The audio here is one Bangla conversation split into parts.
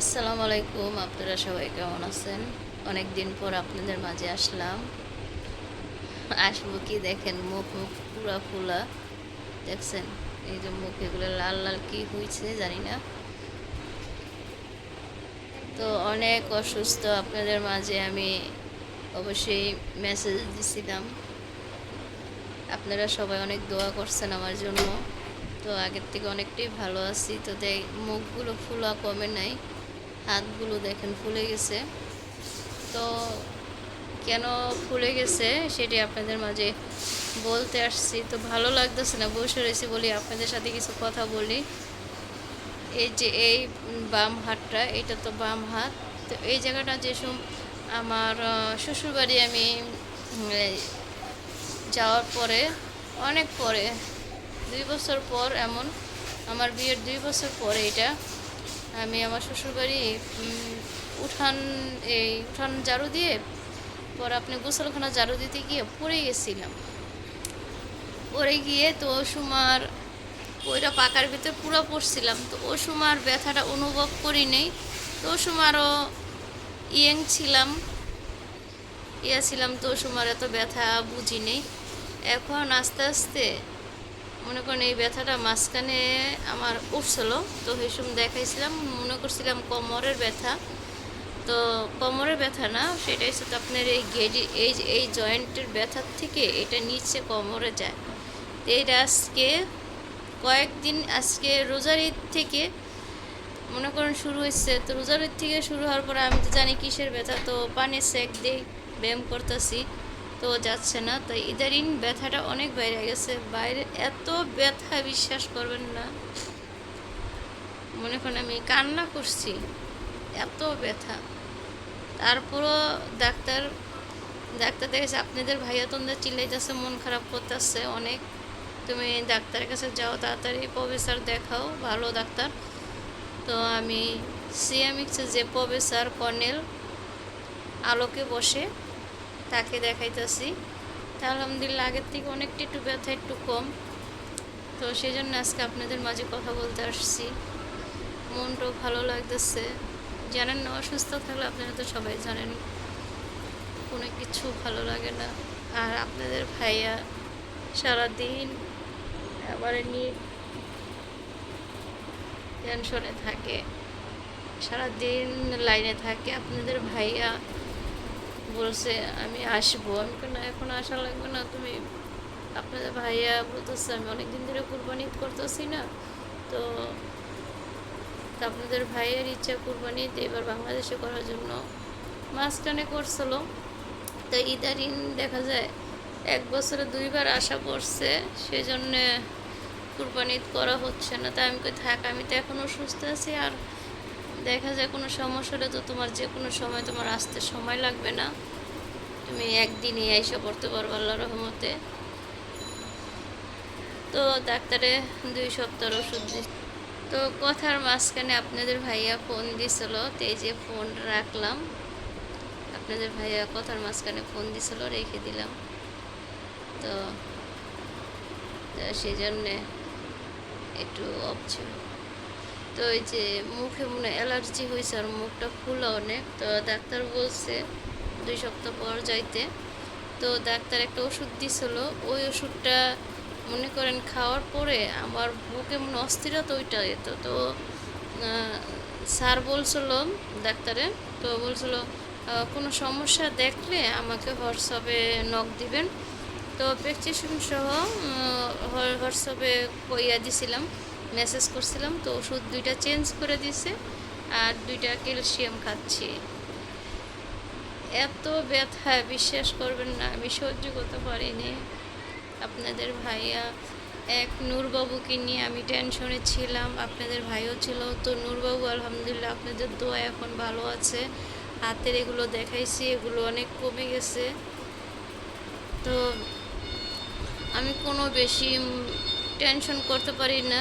আসসালামু আলাইকুম আপনারা সবাই কেমন আছেন? অনেক দিন পর আপনাদের মাঝে আসলাম। আসব কি দেখেন, মুখ মুখ পুরা ফুলা। দেখছেন? এই যে মুখ এগুলো লাল লাল কি হয়েছে জানি না। তো অনেক অসুস্থ আপনাদের মাঝে আমি অবশ্যই মেসেজ দিছিলাম। আপনারা সবাই অনেক দোয়া করছেন আমার জন্য। তো আগের থেকে অনেকটাই ভালো আছি। তো দেখ, মুখগুলো ফুলা কমে নাই। হাতগুলো দেখেন ফুলে গেছে। তো কেন ফুলে গেছে সেটি আপনাদের মাঝে বলতে আসছি। তো ভালো লাগতেছে না, বসে রয়েছি বলি আপনাদের সাথে কিছু কথা বলি। এই যে এই বাম হাতটা, এটা তো বাম হাত। তো এই জায়গাটা যেসব আমার শ্বশুরবাড়ি আমি যাওয়ার পরে, অনেক পরে, দুই বছর পর এমন, আমার বিয়ের দুই বছর পরে এটা আমি আমার শ্বশুরবাড়ি উঠান, এই উঠান ঝাড়ু দিয়ে পর আপনি গোসলখানা ঝাড়ু দিতে গিয়ে পড়ে গেছিলাম। পড়ে গিয়ে তো সুমার ওইটা পাকার ভিতরে পুরো পড়ছিলাম। তো ও সুমার ব্যথাটা অনুভব করি নেই। তো সুমারও ইয়ং ছিলাম, ইয়া ছিলাম, তো সুমার এত ব্যথা বুঝি নেই। এখন আস্তে আস্তে মনে করেন এই ব্যথাটা মাঝখানে আমার উঠছিল, তো সময় দেখাইছিলাম, মনে করছিলাম কোমরের ব্যথা। তো কোমরের ব্যথা না সেটা হচ্ছে আপনার এই গেডি, এই এই জয়েন্টের ব্যথার থেকে এটা নিচে কোমরে যায়। এটা আজকে কয়েকদিন আজকে রোজার ঈদ থেকে মনে করেন শুরু হয়েছে। তো রোজার ঈদ থেকে শুরু হওয়ার পরে আমি তো জানি কিসের ব্যথা, তো পানি সেক দিই ব্যায়াম করতেছি। তো যাচ্ছে না। তো ইদারিং ব্যথাটা অনেক বাইরে গেছে। বাইরে এত ব্যথা বিশ্বাস করবেন না। মনে করেন আমি কান্না করছি। এত ব্যথা। তারপরও ডাক্তার ডাক্তার দেখেছে আপনাদের ভাইয়া তোমাদের চিল্লাইতেছে, মন খারাপ করতেছে অনেক। তুমি ডাক্তারের কাছে যাও তাড়াতাড়ি, প্রফেসর দেখাও, ভালো ডাক্তার। তো আমি সিএমএক্সে যে প্রফেসর কর্নেল আলোকে বসে তাকে দেখাইতেছি। তা আলহামদুলিল্লাহ, আগের থেকে অনেকটা একটু ব্যথা একটু কম। তো সেই জন্য আজকে আপনাদের মাঝে কথা বলতে আসছি। মনটাও ভালো লাগতেছে। জানেন না, অসুস্থ থাকলে আপনারা তো সবাই জানেন, কোনো কিছু ভালো লাগে না। আর আপনাদের ভাইয়া সারাদিন আবার নিয়ে টেনশনে থাকে, সারাদিন লাইনে থাকে। আপনাদের ভাইয়া বলছে, আমি আসব। আমি না, এখন আসা লাগবে না। তুমি আপনাদের ভাইয়া বলতেছে, আমি অনেকদিন ধরে কুরবানি করতেছি না। তো আপনাদের ভাইয়ের ইচ্ছা কুরবানি এবার বাংলাদেশে করার জন্য মাঝখানে করছিল। তো ইদারিন দেখা যায় এক বছরে দুইবার আশা পড়ছে সেই জন্যে কুরবানি করা হচ্ছে না। তাই আমি থাক, আমি তো এখনও সুস্থ আছি, আর দেখা যায় কোনো সমস্যা হলে তো তোমার যে কোনো সময় তোমার আসতে সময় লাগবে না। তুমি একদিনই এসে পড়তে পারব আল্লাহ রহমতে। তো ডাক্তারে দুই সপ্তাহ ওষুধ দিচ্ছে তো কথার মাঝখানে আপনাদের ভাইয়া ফোন দিছিল, তো যে ফোন রাখলাম। আপনাদের ভাইয়া কথার মাঝখানে ফোন দিছিল, রেখে দিলাম। তো সেই জন্যে একটু অফ ছিল। তো এই যে মুখে মনে অ্যালার্জি হয়েছে আর মুখটা ফুলা অনেক। তো ডাক্তার বলছে দুই সপ্তাহ পর যাইতে। তো ডাক্তার একটা ওষুধ দিছিল। ওই ওষুধটা মনে করেন খাওয়ার পরে আমার বুকে মনে অস্থিরতা ওইটা যেত তো স্যার বলছিল ডাক্তারে, তো বলছিল কোনো সমস্যা দেখলে আমাকে হোয়াটসঅ্যাপে নক দিবেন। তো প্রেসক্রিপশন সহ হোয়াটসঅ্যাপে কইয়া দিছিলাম। মেসেজ করছিলাম, তো ওষুধ দুইটা চেঞ্জ করে দিছে আর দুইটা ক্যালসিয়াম খাচ্ছি। এত ব্যথা, বিশ্বাস করবেন না, আমি সহ্য করতে পারিনি। আপনাদের ভাইয়া, এক নূরবাবুকে নিয়ে আমি টেনশনে ছিলাম, আপনাদের ভাইও ছিল, তো নূরবাবু আলহামদুলিল্লাহ আপনাদের দোয়া এখন ভালো আছে। হাতের এগুলো দেখাইছি, এগুলো অনেক কমে গেছে। তো আমি কোনো বেশি টেনশন করতে পারি না।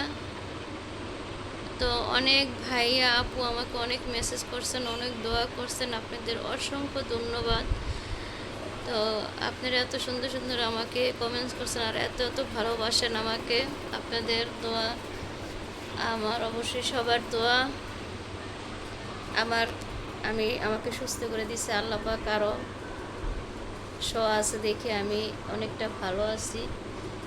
তো অনেক ভাইয়া, আপু আমাকে অনেক মেসেজ করছেন, অনেক দোয়া করছেন, আপনাদের অসংখ্য ধন্যবাদ। তো আপনারা এত সুন্দর সুন্দর আমাকে কমেন্টস করছেন আর এত এত ভালোবাসেন আমাকে। আপনাদের দোয়া, আমার অবশ্যই সবার দোয়া। আমার, আমি, আমাকে সুস্থ করে দিছে আল্লাহ পাক আরও শ আছে দেখে আমি অনেকটা ভালো আছি।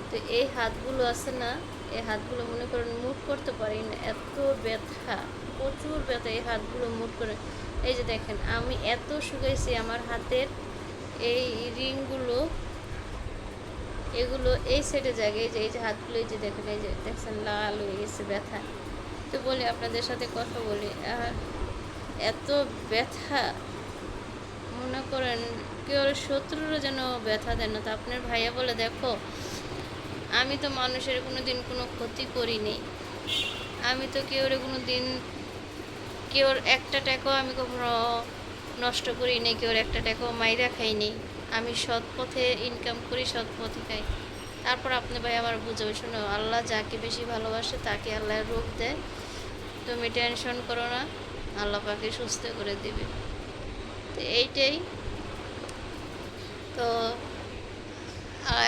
তো এই হাতগুলো আছে না এই হাতগুলো মনে করেন মুভ করতে পারি না, এত ব্যথা, প্রচুর ব্যথা এই হাতগুলো মুভ করে। এই যে দেখেন, আমি এত শুকাইছি আমার হাতের এই রিংগুলো, এগুলো এই সাইডে জায়গায়, এই যে এই যে হাতগুলো, এই যে দেখেন, এই যে দেখছেন, লাল হয়ে গেছে ব্যথা। তো বলি আপনাদের সাথে কথা বলি, আর এত ব্যথা, মনে করেন কেউ শত্রুরও যেন ব্যথা দেন না। তো আপনার ভাইয়া বলে, দেখো আমি তো মানুষের কোনো দিন কোনো ক্ষতি করিনি। আমি তো কেউরে কোনো দিন কেউর একটা টাকাও আমি কখনো নষ্ট করি নি কেউর একটা টাকাও মাইরা খাইনি। আমি সৎ পথে ইনকাম করি, সৎ পথে খাই। তারপর আপনি ভাই আমার বুঝাবে শোনো, আল্লাহ যাকে বেশি ভালোবাসে তাকে আল্লাহ রোগ দেয়। তুমি টেনশন করো না, আল্লাহ পাকে সুস্থ করে দেবে। তো এইটাই। তো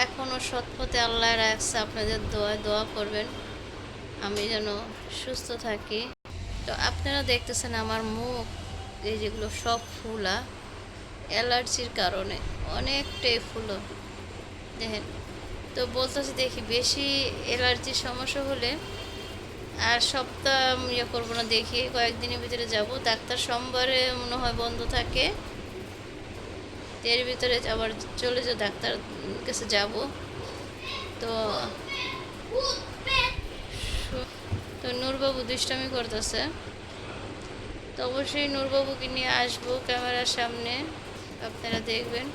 এখনও সৎ পথে আল্লাহ রাখছে, আপনাদের দোয়া দোয়া করবেন। আমি যেন সুস্থ থাকি। তো আপনারা দেখতেছেন আমার মুখ, এই যেগুলো সব ফুলা, অ্যালার্জির কারণে অনেকটাই ফুলো। দেখেন, তো বলতেছি দেখি বেশি অ্যালার্জির সমস্যা হলে আর সপ্তাহ ইয়ে করব না, দেখি কয়েকদিনের ভিতরে যাব। ডাক্তার সোমবারে মনে হয় বন্ধ থাকে। এর ভিতরে আবার চলে যাও ডাক্তার কাছে যাব। তো তো নূরবাবু দুষ্টামি করতেছে। তো অবশ্যই নূরবাবুকে নিয়ে আসব ক্যামেরার সামনে, আপনারা দেখবেন।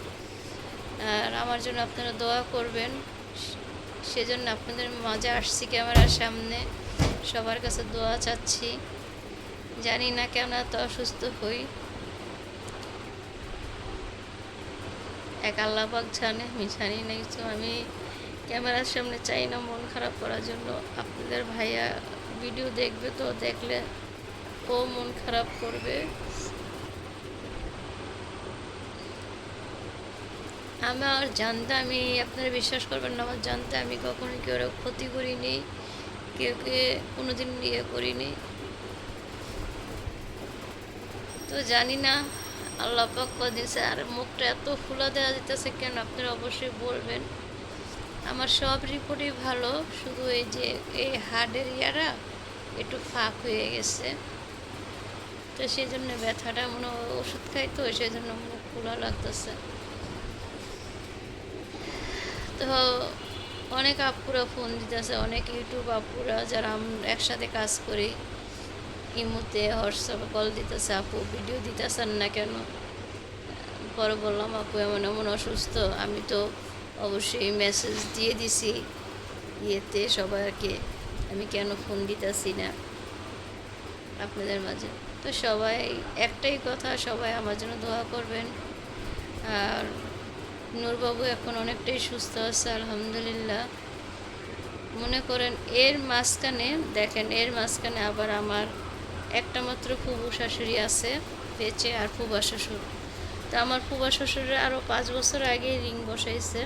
আর আমার জন্য আপনারা দোয়া করবেন। সেজন্য আপনাদের মাঝে আসছি ক্যামেরার সামনে। সবার কাছে দোয়া চাচ্ছি। জানি না কেন এত অসুস্থ হই। এক আল্লাহ পাক জানে আমি জানি না কিছু আমি ক্যামেরার সামনে চাই না মন খারাপ করার জন্য। আপনাদের ভাইয়া ভিডিও দেখবে তো, দেখলে ও মন খারাপ করবে। আমার জানতে, আমি আপনারা বিশ্বাস করবেন না, আমার জানতে আমি কখনো কেউ ক্ষতি করিনি কেউকে কোনোদিন ইয়ে করিনি। তো জানি না আল্লাহ পাক দিয়েছে আর, মুখটা এত ফুলা দেওয়া যেতেছে কেন? আপনারা অবশ্যই বলবেন। আমার সব রিপোর্টই ভালো, শুধু এই যে, এই হার্টের ইয়ারা একটু ফাঁক হয়ে গেছে। তো সেই জন্য ব্যথাটা মনে ওষুধ খাই তো সেই জন্য মুখ ফুলা লাগতেছে। তো অনেক আপুরা ফোন দিতেছে, অনেক ইউটিউব আপুরা যারা একসাথে কাজ করি। ইমুতে হোয়াটসঅ্যাপে কল দিতেছে, আপু ভিডিও দিতেছেন না কেন? পরে বললাম, আপু, এমন এমন অসুস্থ, আমি তো অবশ্যই মেসেজ দিয়ে দিছি। ইয়েতে সবাইকে আমি কেন ফোন দিতেছি না? আপনাদের মাঝে। তো সবাই, একটাই কথা, সবাই আমার জন্য দোয়া করবেন। আর নূরবাবু এখন অনেকটাই সুস্থ আছে, আলহামদুলিল্লাহ। মনে করেন এর মাঝখানে, দেখেন, এর মাঝখানে আবার আমার একটা মাত্র ফুবু শাশুড়ি আছে, বেঁচে আর ফুবা শ্বশুর। তো আমার ফুবা শ্বশুরের আরও পাঁচ বছর আগে রিং বসাইছে।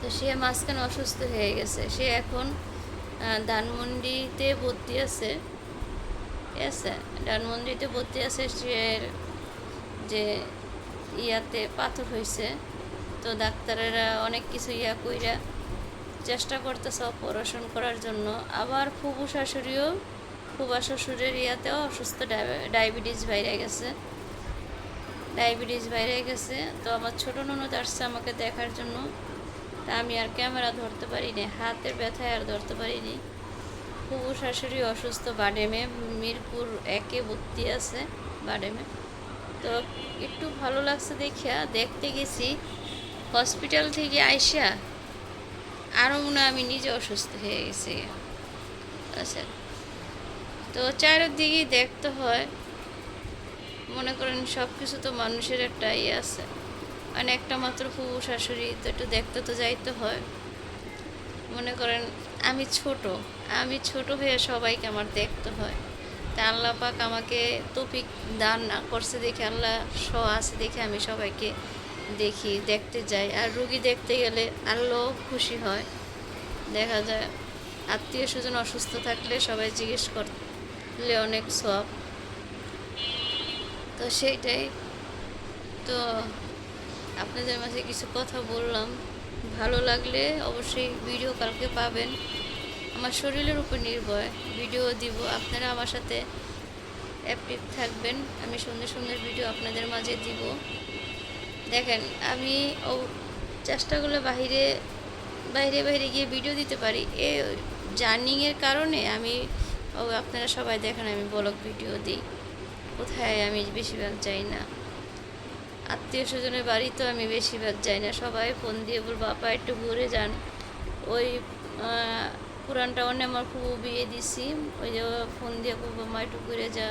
তো সে মাঝখানে অসুস্থ হয়ে গেছে। সে এখন ধানমন্ডিতে ভর্তি আছে। ঠিক আছে? ধানমন্ডিতে ভর্তি আছে, সে যে ইয়াতে পাথর হয়েছে তো ডাক্তারেরা অনেক কিছু ইয়া কইরা চেষ্টা করতেছে অপারেশন করার জন্য। আবার ফুবু শাশুড়িও ফুবা শ্বশুরের ইয়াতেও অসুস্থ ডায়াবেটিস বাইরে গেছে। ডায়াবেটিস বাইরে গেছে। তো আমার ছোটো ননদ আসছে আমাকে দেখার জন্য। তা আমি আর ক্যামেরা ধরতে পারিনি। হাতের ব্যথায় আর ধরতে পারিনি। ফুবু শাশুড়ি অসুস্থ বাডেমে। মিরপুর একে ভর্তি আছে বাডেমে। তো একটু ভালো লাগছে দেখিয়া। দেখতে গেছি। হসপিটাল থেকে আইসা আরও মনে আমি নিজে অসুস্থ হয়ে গেছি। আচ্ছা। তো চারিদিকেই দেখতে হয়। মনে করেন সব কিছু তো মানুষের একটা ইয়ে আছে। মানে একটা মাত্র ফুবু শাশুড়ি, তো একটু দেখতে তো যাইতে হয়। মনে করেন আমি ছোট আমি ছোট হয়ে সবাইকে আমার দেখতে হয়। তা আল্লাহ পাক আমাকে তৌফিক দান না করছে দেখে, আল্লাহ স আছে দেখে আমি সবাইকে দেখি, দেখতে যাই। আর রুগী দেখতে গেলে আল্লাহ খুশি হয়। দেখা যায় আত্মীয় স্বজন অসুস্থ থাকলে সবাই জিজ্ঞেস করলে অনেক সব। তো সেইটাই। তো আপনাদের মাঝে কিছু কথা বললাম। ভালো লাগলে অবশ্যই ভিডিও কালকে পাবেন। আমার শরীরের উপর নির্ভর। ভিডিও দিব। আপনারা আমার সাথে অ্যাক্টিভ থাকবেন। আমি সুন্দর সুন্দর ভিডিও আপনাদের মাঝে দিব। দেখেন, আমি ও চেষ্টা করলে বাইরে বাইরে বাইরে গিয়ে ভিডিও দিতে পারি। এ, জার্নিংয়ের কারণে আমি ও আপনারা সবাই দেখেন, আমি ব্লগ ভিডিও দিই। কোথায় আমি বেশিরভাগ যাই না। আত্মীয় স্বজনের বাড়ি তো আমি বেশিরভাগ যাই না। সবাই ফোন দিয়ে বলব, আপা, একটু ঘুরে যান। ওই পুরানটা অনেক আমার খুব বিয়ে দিছি। ওই যে ফোন দিয়ে বলব মা, একটু ঘুরে যা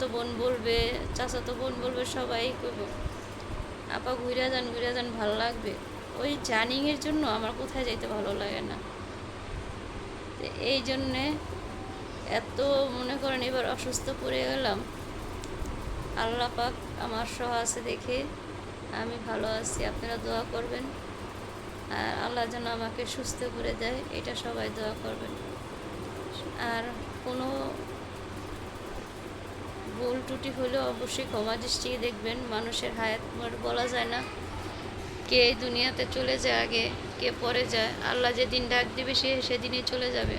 তো বোন বলবে চাচাতো বোন বলবে, সবাই করব আপা, ঘুরে যান ঘুরে যান, ভালো লাগবে। ওই জার্নিংয়ের জন্য আমার কোথায় যাইতে ভালো লাগে না। এই জন্যে এত মনে করেন এবার অসুস্থ পড়ে গেলাম। আল্লাহ পাক আমার সহ আছে দেখে আমি ভালো আছি, আপনারা দোয়া করবেন। আর আল্লাহ যেন আমাকে সুস্থ করে দেয়, এটা সবাই দোয়া করবেন। আর কোনো ভুল ত্রুটি হলেও অবশ্যই ক্ষমা দৃষ্টিকে দেখবেন, মানুষের হায়াত বলা যায় না। কে দুনিয়াতে চলে যায় আগে, কে পরে যায়, আল্লাহ যেদিন ডাক দিবে সে সেদিনই চলে যাবে।